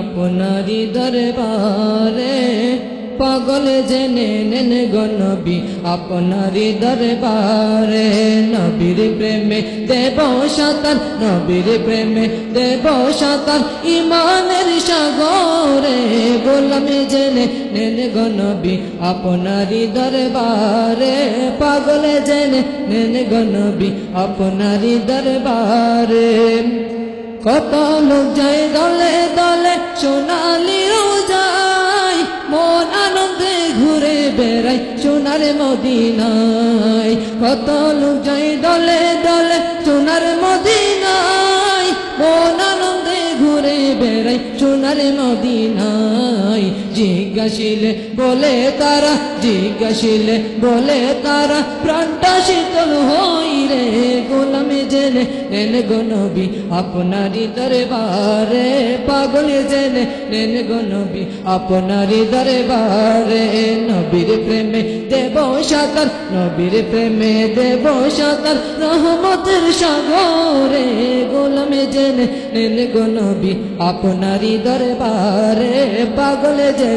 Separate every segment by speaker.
Speaker 1: আপনারি দরবারে, পাগল জেনে নেন গো নবী আপনারি দরবারে। নবীর প্রেমে দেব সাতার, নবীর প্রেমে দেব সাতার, ইমানের সাগরে গোলাম জেনে নেন গো নবী আপনারি দরবারে। পাগল জেনে নেন গো নবী আপনারি দরবারে। কত লোক যায় দলে দলে সোনালিও যায় মন আনন্দে ঘুরে বেড়াই সোনার মদিনায়। কত লোক যায় দলে দলে, সোনার মদিনায়, মন আনন্দে ঘুরে বেড়াই সোনার মদিনায়। জিজ্ঞাসিলে, বলে তারা, জিজ্ঞাসিলে, বলে তারা, প্রাণটা শীতল হই রে গোলামে জেনে নেন গো নবী আপনারি দরবারে পাগল জেনে নেন গো নবী আপনারি দরবারে নবীর প্রেমে দেব সাতার, নবীর প্রেমে দেব সাতার, রহমতের সাগরে গোলামে জেনে নেন গো নবী আপনারি দরবারে পাগল জেনে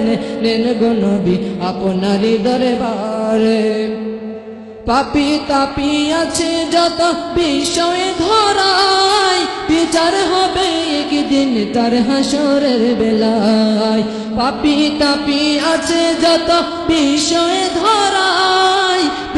Speaker 1: নেন নবী, আপনারি দরবারে। পাপি তাপি আছে যত বিষয়ে ধরায় বিচার হবে একদিন তার হাসরের বেলায়। পাপি তাপি আছে যত বিষয়ে ধরায়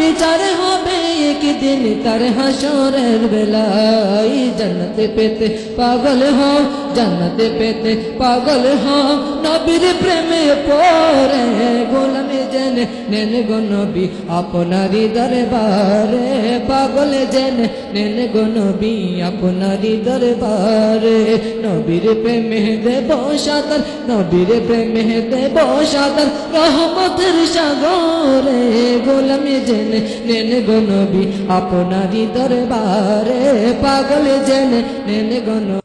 Speaker 1: বিচার হবে, একদিন তার হাসরের বেলায় জান্নাতে পেতে পাগল হও, জান্নাতে পেতে পাগল হও। নবীর প্রেমে পরে গোলামে জেনে, নেন গো নবী আপনারি দরবারে। পাগল জেনে, নেন গো নবী আপনারি দরবারে। নবীর প্রেমে দেব সাদর নবীর প্রেমে দেব সাদর রহমতের সাগরে জেনে নেন গনবি আপনারই আপনারি দরবারে পাগল জেনে নেন গো নবী।